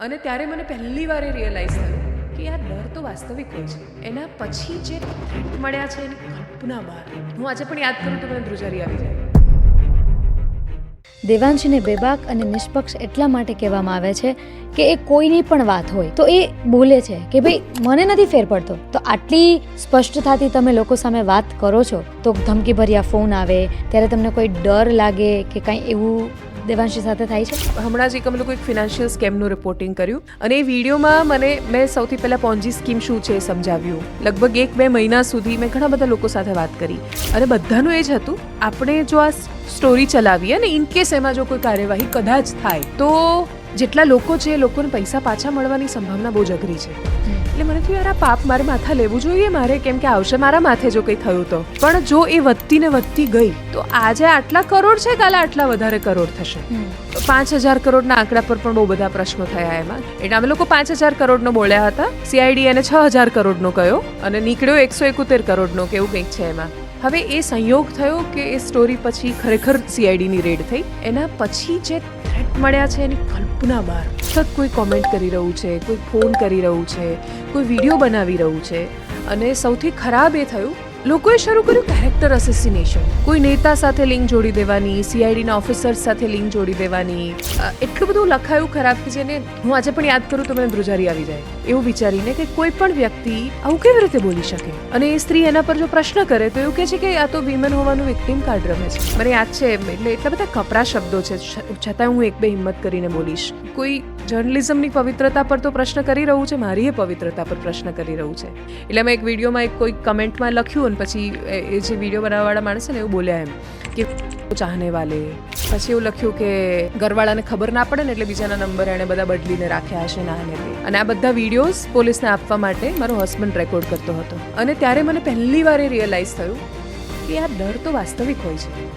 અને ત્યારે મને પહેલી એ રિયલાઇઝ થયું કે આ ડર તો વાસ્તવિક હોય છે. એના પછી જે થ્રેટ મળ્યા છે એની કલ્પના બહાર. હું આજે પણ યાદ કરું તો મને ધ્રુજારી આવી જાય. દેવાંશીને બેબાક અને નિષ્પક્ષ એટલા માટે કહેવામાં આવે છે કે એ કોઈની પણ વાત હોય. તો એ બોલે છે કે ભાઈ, મને નથી ફેર પડતો. તો આટલી સ્પષ્ટતાથી તમે લોકો સામે વાત કરો છો, તો ધમકીભર્યા ફોન આવે, ત્યારે તમને કોઈ ડર લાગે કે કાંઈ એવું દેવાંશી સાથે થાય છે? હમણાં જ એક અમે લોકો એક ફિનાન્શિયલ સ્કેમનું રિપોર્ટિંગ કર્યું અને એ વિડીયોમાં મને મેં સૌથી પહેલાં પોન્જી સ્કીમ શું છે એ સમજાવ્યું. લગભગ એક બે મહિના સુધી મેં ઘણા બધા લોકો સાથે વાત કરી. અને બધાનું એ જ હતું આપણે જો આ સ્ટોરી ચલાવીએ અને ઇન કેસ એમાં જો કોઈ કાર્યવાહી કદાચ થાય તો જેટલા લોકો છે એ લોકોને પૈસા પાછા મળવાની સંભાવના બહુ જ અઘરી છે. એટલે મને થયું યાર આ પાપ મારે માથા લેવું જોઈએ મારે કેમ કે આવશે મારા માથે જો કંઈ થયું તો. પણ જો એ વધતી ને વધતી ગઈ તો આજે આટલા કરોડ છે કાલે આટલા વધારે કરોડ થશે? પાંચ હજાર કરોડના આંકડા પર પણ બહુ બધા પ્રશ્નો થયા એમાં. એટલે અમે લોકો પાંચ હજાર કરોડનો બોલ્યા હતા. સીઆઈડી એને છ હજાર કરોડનો કયો અને નીકળ્યો એકસો એકોતેર કરોડનો કે એવું કંઈક છે એમાં. હવે એ સંયોગ થયો કે એ સ્ટોરી પછી ખરેખર સીઆઈડીની રેડ થઈ. એના પછી જે થ્રેટ મળ્યા છે એની કલ્પના બહાર સતત કોઈ કોમેન્ટ કરી રહ્યું છે, કોઈ ફોન કરી રહ્યું છે, કોઈ વીડિયો બનાવી રહ્યું છે. અને સૌથી ખરાબ એ થયું લોકોએ શરૂ કર્યું કેરેક્ટર અસેસિનેશન કોઈ નેતા સાથે લિંક જોડી દેવાની સીઆઈડીના ઓફિસર્સ સાથે લિંક જોડી દેવાની એટલું બધું લખાયું ખરાબ કે જેને હું આજે પણ યાદ કરું તો મને ધ્રુજારી આવી જાય. એવું વિચારીને કે કોઈ પણ વ્યક્તિ આવું કેવી રીતે બોલી શકે? અને એ સ્ત્રી એના પર જો પ્રશ્ન કરે તો એવું કહે છે કે આ તો વિમેન હોવાનું વિક્ટિમ કાર્ડ રમે છે. મને યાદ છે એટલે એટલા બધા કપરા શબ્દો છ- છતાં હું એક બે હિંમત કરીને બોલીશ. કોઈ જર્નલિઝમની પવિત્રતા પર તો પ્રશ્ન કરી રહ્યું છે, મારી એ પવિત્રતા પર પ્રશ્ન કરી રહ્યું છે. એટલે મેં એક વિડીયોમાં એક કોઈ કમેન્ટમાં લખ્યું અને પછી એ જે વીડિયો બનાવવાવાળા માણસ ને એવું બોલ્યા એમ કે ચાહને વાલે. પછી એવું લખ્યું કે ઘરવાળાને ખબર ના પડે ને એટલે બીજાના નંબર એણે બધા બદલીને રાખ્યા હશે, ના, ને અને આ બધા વિડીયોઝ પોલીસને આપવા માટે મારો હસબન્ડ રેકોર્ડ કરતો હતો. અને ત્યારે મને પહેલી વાર એ રિયલાઇઝ થયું કે આ ડર તો વાસ્તવિક હોય છે.